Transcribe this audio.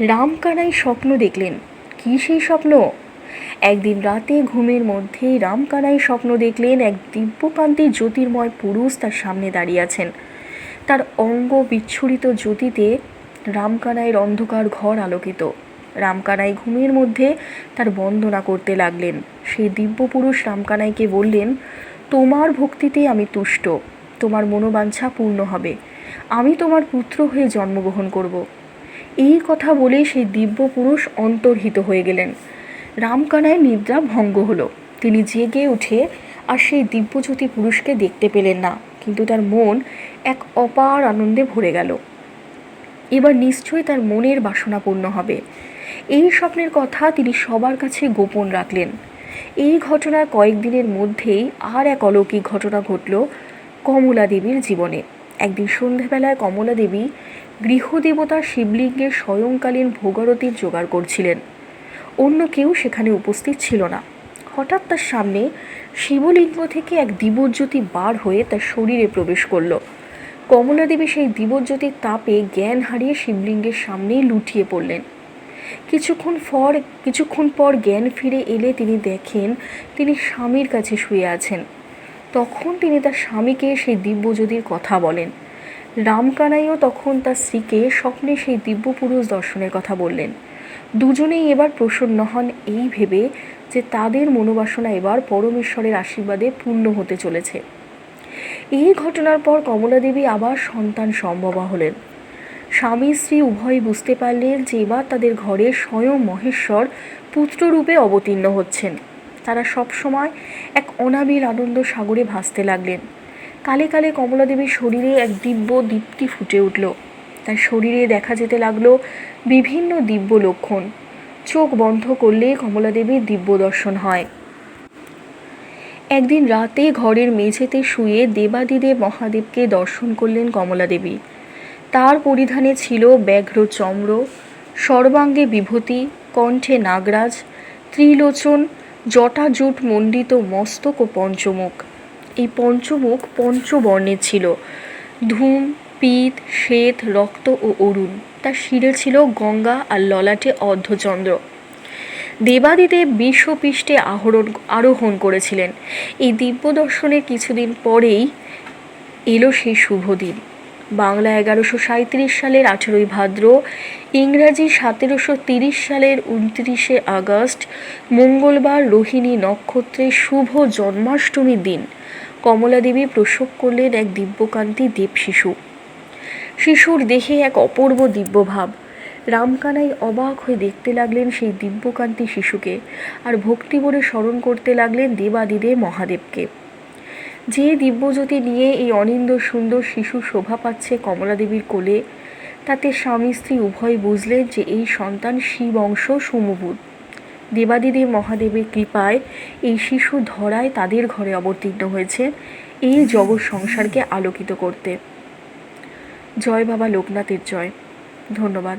রামকানাই স্বপ্ন দেখলেন। কী সেই স্বপ্ন? একদিন রাতে ঘুমের মধ্যেই রামকানাই স্বপ্ন দেখলেন, এক দিব্যকান্তি জ্যোতির্ময় পুরুষ তার সামনে দাঁড়িয়ে আছেন। তার অঙ্গ বিচ্ছুরিত জ্যোতিতে রামকানাইয়ের অন্ধকার ঘর আলোকিত। রামকানাই ঘুমের মধ্যে তার বন্দনা করতে লাগলেন। সেই দিব্য পুরুষ রামকানাইকে বললেন, তোমার ভক্তিতে আমি তুষ্ট। তোমার মনোবাঞ্ছা পূর্ণ হবে। আমি তোমার পুত্র হয়ে জন্মগ্রহণ করব। এই কথা বলে সেই দিব্য পুরুষ অন্তর্হিত হয়ে গেলেন। রামকানায় নিদ্রা ভঙ্গ হলো। তিনি জেগে উঠে আর সেই দিব্যজ্যোতি পুরুষকে দেখতে পেলেন না, কিন্তু তার মন এক অপার আনন্দে ভরে গেল। এবার নিশ্চয়ই তার মনের বাসনা পূর্ণ হবে। এই স্বপ্নের কথা তিনি সবার কাছে গোপন রাখলেন। এই ঘটনার কয়েকদিনের মধ্যেই আর এক অলৌকিক ঘটনা ঘটল কমলা দেবীর জীবনে। একদিন সন্ধেবেলায় কমলা দেবী গৃহদেবতা শিবলিঙ্গের স্বয়ংকালীন ভোগারতির জোগাড় করছিলেন। অন্য কেউ সেখানে উপস্থিত ছিল না। হঠাৎ তার সামনে শিবলিঙ্গ থেকে এক দিবজ্যোতি বার হয়ে তার শরীরে প্রবেশ করল। কমলা দেবী সেই দিবজ্যোতির তাপে জ্ঞান হারিয়ে শিবলিঙ্গের সামনেই লুটিয়ে পড়লেন। কিছুক্ষণ পর কিছুক্ষণ পর জ্ঞান ফিরে এলে তিনি দেখেন তিনি স্বামীর কাছে শুয়ে আছেন। তখন তিনি তার স্বামীকে সেই দিব্যজ্যোতির কথা বলেন। রামকানাইও তখন তার স্ত্রীকে স্বপ্নে সেই দিব্য পুরুষ দর্শনের কথা বললেন। দুজনেই এবার প্রসন্ন হন এই ভেবে যে তাদের মনোবাসনা এবার পরমেশ্বরের আশীর্বাদে পূর্ণ হতে চলেছে। এই ঘটনার পর কমলা দেবী আবার সন্তান সম্ভবা হলেন। স্বামী স্ত্রী উভয়ই বুঝতে পারলেন যে এবার তাদের ঘরে স্বয়ং মহেশ্বর পুত্ররূপে অবতীর্ণ হচ্ছেন। তারা সবসময় এক অনাবিল আনন্দ সাগরে ভাসতে লাগলেন। কালে কালে কমলা দেবীর শরীরে এক দিব্য দীপ্তি ফুটে উঠল। তার শরীরে দেখা যেতে লাগল বিভিন্ন দিব্য লক্ষণ। চোখ বন্ধ করলে কমলা দেবীর দিব্য দর্শন হয়। একদিন রাতে ঘরের মেঝেতে শুয়ে দেবাদিদেব মহাদেবকে দর্শন করলেন কমলা দেবী তার পরিধানে ছিল ব্যাঘ্র চম্র সর্বাঙ্গে বিভূতি, কণ্ঠে নাগরাজ, ত্রিলোচন, জটাজুট মণ্ডিত মস্তক ও পঞ্চমুখ। এই পঞ্চমুখ পঞ্চবর্ণের ছিল। ধূম, পিত, শ্বেত, রক্ত ও অরুণ। তার শিরে ছিল গঙ্গা আর ললাটে অর্ধচন্দ্র। দেবাদিদেব বিশ্বপৃষ্ঠে আহরণ, আরোহণ করেছিলেন। এই দিব্য দর্শনের কিছুদিন পরেই এলো সেই শুভ দিন। বাংলা এগারোশো সাঁত্রিশ সালের আঠেরোই ভাদ্র, ইংরাজি সতেরোশো তিরিশ সালের উনত্রিশে আগস্ট, মঙ্গলবার রোহিণী নক্ষত্রের শুভ জন্মাষ্টমীর দিন। কমলা দেবী প্রসব করলেন এক দিব্যকান্তি দেব শিশু। শিশুর দেহে এক অপূর্ব দিব্যভাব। রামকানাই অবাক হয়ে দেখতে লাগলেন সেই দিব্যকান্তি শিশুকে আর ভক্তি বলে স্মরণ করতে লাগলেন দেবাদিদেব মহাদেবকে। যে দিব্যজ্যোতি নিয়ে এই অনিন্দ সুন্দর শিশু শোভা পাচ্ছে কমলা দেবীর কোলে, তাতে স্বামী স্ত্রী উভয় বুঝলেন যে এই সন্তান শিবংশ সমভূত। দেবাদিদেব মহাদেবের কৃপায় এই শিশু ধরায় তাদের ঘরে অবতীর্ণ হয়েছে। এই জগৎ সংসারকে আলোকিত করতে। জয় বাবা লোকনাথের জয়। ধন্যবাদ।